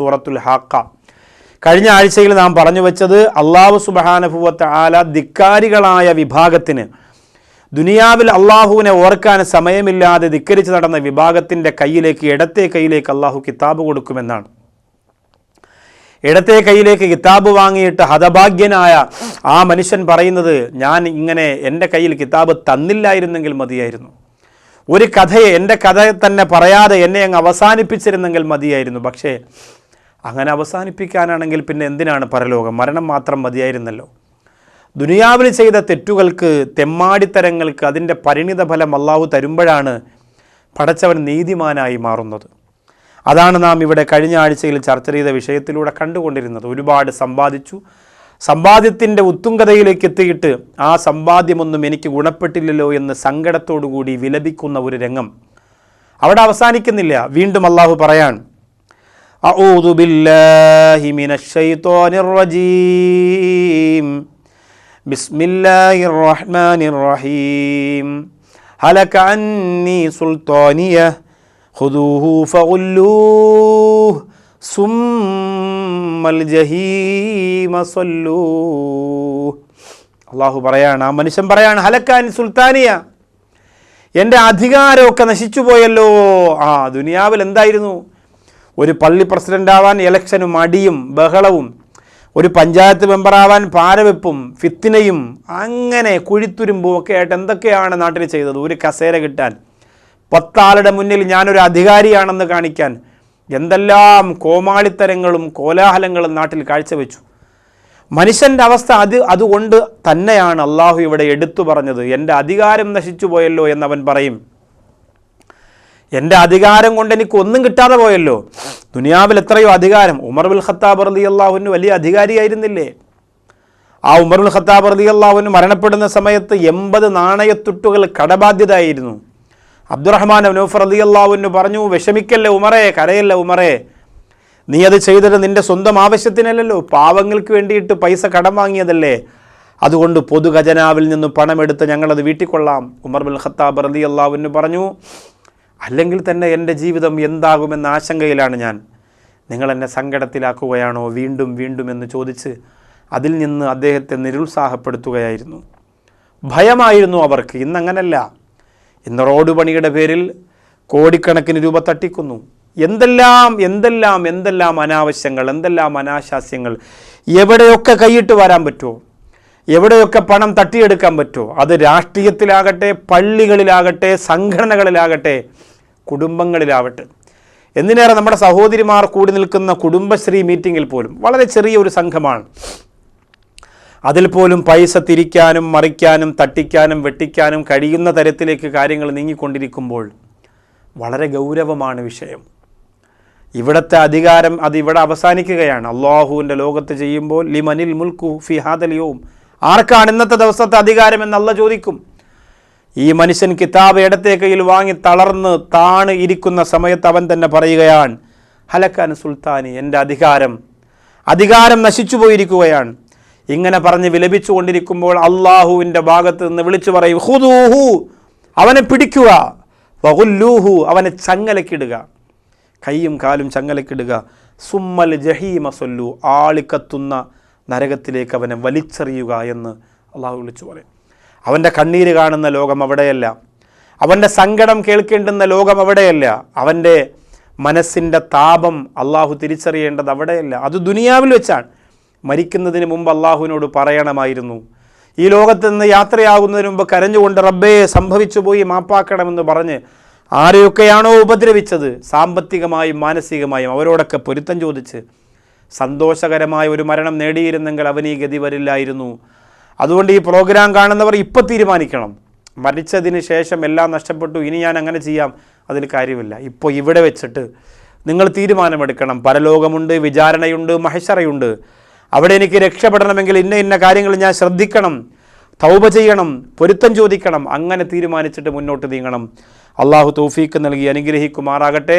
സൂറത്തുൽ ഹാക്ക. കഴിഞ്ഞ ആഴ്ചയിൽ നാം പറഞ്ഞു വെച്ചത് അള്ളാഹു സുബഹാനഭുവത്ത് ആല ധിക്കാരികളായ വിഭാഗത്തിന് ദുനിയാവിൽ അള്ളാഹുവിനെ ഓർക്കാൻ സമയമില്ലാതെ ധിക്കരിച്ച് നടന്ന വിഭാഗത്തിന്റെ കയ്യിലേക്ക് ഇടത്തെ കയ്യിലേക്ക് അള്ളാഹു കിതാബ് കൊടുക്കുമെന്നാണ്. ഇടത്തെ കയ്യിലേക്ക് കിതാബ് വാങ്ങിയിട്ട് ഹതഭാഗ്യനായ ആ മനുഷ്യൻ പറയുന്നത് ഞാൻ ഇങ്ങനെ എന്റെ കയ്യിൽ കിതാബ് തന്നില്ലായിരുന്നെങ്കിൽ മതിയായിരുന്നു. ഒരു കഥയെ എന്റെ കഥ തന്നെ പറയാതെ എന്നെ അങ്ങ് അവസാനിപ്പിച്ചിരുന്നെങ്കിൽ മതിയായിരുന്നു. പക്ഷേ അങ്ങനെ അവസാനിപ്പിക്കാനാണെങ്കിൽ പിന്നെ എന്തിനാണ് പരലോകം? മരണം മാത്രം മതിയായിരുന്നല്ലോ. ദുനിയാവിൽ ചെയ്ത തെറ്റുകൾക്ക് തെമ്മാടിത്തരങ്ങൾക്ക് അതിന്റെ പരിണിത ഫലം അള്ളാഹു തരുമ്പോഴാണ് പടച്ചവൻ നീതിമാനായി മാറുന്നത്. അതാണ് നാം ഇവിടെ കഴിഞ്ഞ ആഴ്ചയിൽ ചർച്ച ചെയ്ത വിഷയത്തിലൂടെ കണ്ടുകൊണ്ടിരുന്നത്. ഒരുപാട് സമ്പാദിച്ചു. സമ്പാദ്യത്തിന്റെ ഉത്തുംഗതയിലേക്ക് എത്തിയിട്ട് ആ സമ്പാദ്യമൊന്നും എനിക്ക് ഗുണപ്പെട്ടില്ലല്ലോ എന്ന് സങ്കടത്തോടുകൂടി വിലപിക്കുന്ന ഒരു രംഗം അവിടെ അവസാനിക്കുന്നില്ല. വീണ്ടും അള്ളാഹു പറയാൻ أعوذ بالله من الشيطان الرجيم بسم الله الرحمن الرحيم هلك عني سلطانية خذوه فغلوه ثم الجحيم صلوه അള്ളാഹു പറയാണ് ആ മനുഷ്യൻ പറയാണ് ഹലക്കാൻ സുൽത്താനിയ എൻ്റെ അധികാരമൊക്കെ നശിച്ചു പോയല്ലോ ആ ദുനിയാവിൽ എന്തായിരുന്നു ഒരു പള്ളി പ്രസിഡന്റ് ആവാൻ ഇലക്ഷനും അടിയും ബഹളവും ഒരു പഞ്ചായത്ത് മെമ്പറാവാൻ പാരവെപ്പും ഫിത്തിനയും അങ്ങനെ കുഴിത്തുരുമ്പും ഒക്കെ ആയിട്ട് എന്തൊക്കെയാണ് നാട്ടിൽ ചെയ്തത്? ഒരു കസേര കിട്ടാൻ. പത്താളുടെ മുന്നിൽ ഞാനൊരു അധികാരിയാണെന്ന് കാണിക്കാൻ. എന്തെല്ലാം കോമാളിത്തരങ്ങളും കോലാഹലങ്ങളും നാട്ടിൽ കാഴ്ചവെച്ചു. മനുഷ്യന്റെ അവസ്ഥ അത് അതുകൊണ്ട് തന്നെയാണ് അള്ളാഹു ഇവിടെ എടുത്തു പറഞ്ഞത്. എന്റെ അധികാരം നശിച്ചു പോയല്ലോ എന്നവൻ പറയും. എന്റെ അധികാരം കൊണ്ട് എനിക്ക് ഒന്നും കിട്ടാതെ പോയല്ലോ. ദുനിയാവിൽ എത്രയോ അധികാരം. ഉമർ ബുൽ ഖത്താബ് റതി അള്ളാഹുവിന് വലിയ അധികാരിയായിരുന്നില്ലേ? ആ ഉമർ ബുൽ ഖത്താബ് റതി അള്ളാഹുവിന് മരണപ്പെടുന്ന സമയത്ത് എൺപത് നാണയത്തുട്ടുകൾ കടബാധ്യതയായിരുന്നു അബ്ദുറഹ്മാൻ നൗഫർ അലി അള്ളാഹുവിന് പറഞ്ഞു വിഷമിക്കല്ലേ ഉമറേ കരയല്ല ഉമറേ? നീ അത് ചെയ്തത് നിന്റെ സ്വന്തം ആവശ്യത്തിനല്ലല്ലോ. പാവങ്ങൾക്ക് വേണ്ടിയിട്ട് പൈസ കടം വാങ്ങിയതല്ലേ. അതുകൊണ്ട് പൊതുഖജനാവിൽ നിന്ന് പണമെടുത്ത് ഞങ്ങളത് വീട്ടിക്കൊള്ളാം. ഉമർ ബുൽ ഖത്താബ് റതി അള്ളാഹുവിന് പറഞ്ഞു അല്ലെങ്കിൽ തന്നെ എന്റെ ജീവിതം എന്താകുമെന്ന ആശങ്കയിലാണ് ഞാൻ. നിങ്ങൾ എന്നെ സങ്കടത്തിലാക്കുകയാണോ? വീണ്ടും വീണ്ടും എന്ന് ചോദിച്ച് അതിൽ നിന്ന് അദ്ദേഹത്തെ നിരുത്സാഹപ്പെടുത്തുകയായിരുന്നു. ഭയമായിരുന്നു അവർക്ക്. ഇന്നങ്ങനല്ല. ഇന്ന് റോഡ് പണിയുടെ പേരിൽ കോടിക്കണക്കിന് രൂപ തട്ടിക്കുന്നു. എന്തെല്ലാം എന്തെല്ലാം എന്തെല്ലാം അനാവശ്യങ്ങൾ എന്തെല്ലാം അനാശാസ്യങ്ങൾ എവിടെയൊക്കെ കൈയിട്ട് വരാൻ പറ്റുമോ? എവിടെയൊക്കെ പണം തട്ടിയെടുക്കാൻ പറ്റുമോ? അത് രാഷ്ട്രീയത്തിലാകട്ടെ പള്ളികളിലാകട്ടെ സംഘടനകളിലാകട്ടെ കുടുംബങ്ങളിലാവട്ടെ. എന്തിനേറെ നമ്മുടെ സഹോദരിമാർ കൂടി നിൽക്കുന്ന കുടുംബശ്രീ മീറ്റിങ്ങിൽ പോലും വളരെ ചെറിയ ഒരു സംഘമാണ്. അതിൽ പോലും പൈസ തിരിക്കാനും മറിക്കാനും തട്ടിക്കാനും വെട്ടിക്കാനും കഴിയുന്ന തരത്തിലേക്ക് കാര്യങ്ങൾ നീങ്ങിക്കൊണ്ടിരിക്കുമ്പോൾ വളരെ ഗൗരവമാണ് വിഷയം. ഇവിടുത്തെ അധികാരം അത് ഇവിടെ അവസാനിക്കുകയാണ്. അള്ളാഹുവിന്റെ ലോകത്ത് ചെയ്യുമ്പോൾ ലിമനിൽ മുൽക്കു ഫി ഹാദലിയവും ആർക്കാണ് ഇന്നത്തെ ദിവസത്തെ അധികാരം എന്നല്ല ചോദിക്കും. ഈ മനുഷ്യൻ കിതാബ് ഇടത്തെ കയ്യിൽ വാങ്ങി തളർന്ന് താണ് ഇരിക്കുന്ന സമയത്ത് അവൻ തന്നെ പറയുകയാണ് ഹലക്കാൻ സുൽത്താനി എന്റെ അധികാരം. അധികാരം നശിച്ചു പോയിരിക്കുകയാണ്. ഇങ്ങനെ പറഞ്ഞ് വിലപിച്ചു കൊണ്ടിരിക്കുമ്പോൾ അള്ളാഹുവിന്റെ ഭാഗത്ത് നിന്ന് വിളിച്ചു പറയും ഹുദൂഹു അവനെ പിടിക്കുക. വഹുല്ലൂഹു അവനെ ചങ്ങലക്കിടുക. കൈയും കാലും ചങ്ങലക്കിടുക. സുമ്മൽ ജഹീമ സൊല്ലു. ആളിക്കത്തുന്ന നരകത്തിലേക്ക് അവനെ വലിച്ചെറിയുക എന്ന് അള്ളാഹു വിളിച്ചു പറയും. അവന്റെ കണ്ണീര് കാണുന്ന ലോകം അവിടെയല്ല. അവന്റെ സങ്കടം കേൾക്കേണ്ടുന്ന ലോകം അവിടെയല്ല. അവന്റെ മനസ്സിന്റെ താപം അള്ളാഹു തിരിച്ചറിയേണ്ടത് അവിടെയല്ല. അത് ദുനിയാവിൽ വെച്ചാണ്. മരിക്കുന്നതിന് മുമ്പ് അള്ളാഹുവിനോട് പറയണമായിരുന്നു. ഈ ലോകത്ത് നിന്ന് യാത്രയാകുന്നതിന് മുമ്പ് കരഞ്ഞുകൊണ്ട് റബ്ബേ സംഭവിച്ചു പോയി മാപ്പാക്കണമെന്ന് പറഞ്ഞ് ആരെയൊക്കെയാണോ ഉപദ്രവിച്ചത്? സാമ്പത്തികമായും മാനസികമായും അവരോടൊക്കെ പൊരുത്തം ചോദിച്ച് സന്തോഷകരമായ ഒരു മരണം നേടിയിരുന്നെങ്കിൽ അവനീ ഗതി വരില്ലായിരുന്നു. അതുകൊണ്ട് ഈ പ്രോഗ്രാം കാണുന്നവർ ഇപ്പം തീരുമാനിക്കണം. മരിച്ചതിന് ശേഷം എല്ലാം നഷ്ടപ്പെട്ടു. ഇനി ഞാൻ അങ്ങനെ ചെയ്യാം. അതിൽ കാര്യമില്ല. ഇപ്പോൾ ഇവിടെ വെച്ചിട്ട് നിങ്ങൾ തീരുമാനമെടുക്കണം. പരലോകമുണ്ട് വിചാരണയുണ്ട് മഹശറയുണ്ട് അവിടെ എനിക്ക് രക്ഷപ്പെടണമെങ്കിൽ ഇന്ന ഇന്ന കാര്യങ്ങൾ ഞാൻ ശ്രദ്ധിക്കണം. തൗബ ചെയ്യണം പൊരുത്തം ചോദിക്കണം. അങ്ങനെ തീരുമാനിച്ചിട്ട് മുന്നോട്ട് നീങ്ങണം. അള്ളാഹു തൗഫീക്ക് നൽകി അനുഗ്രഹിക്കുമാറാകട്ടെ.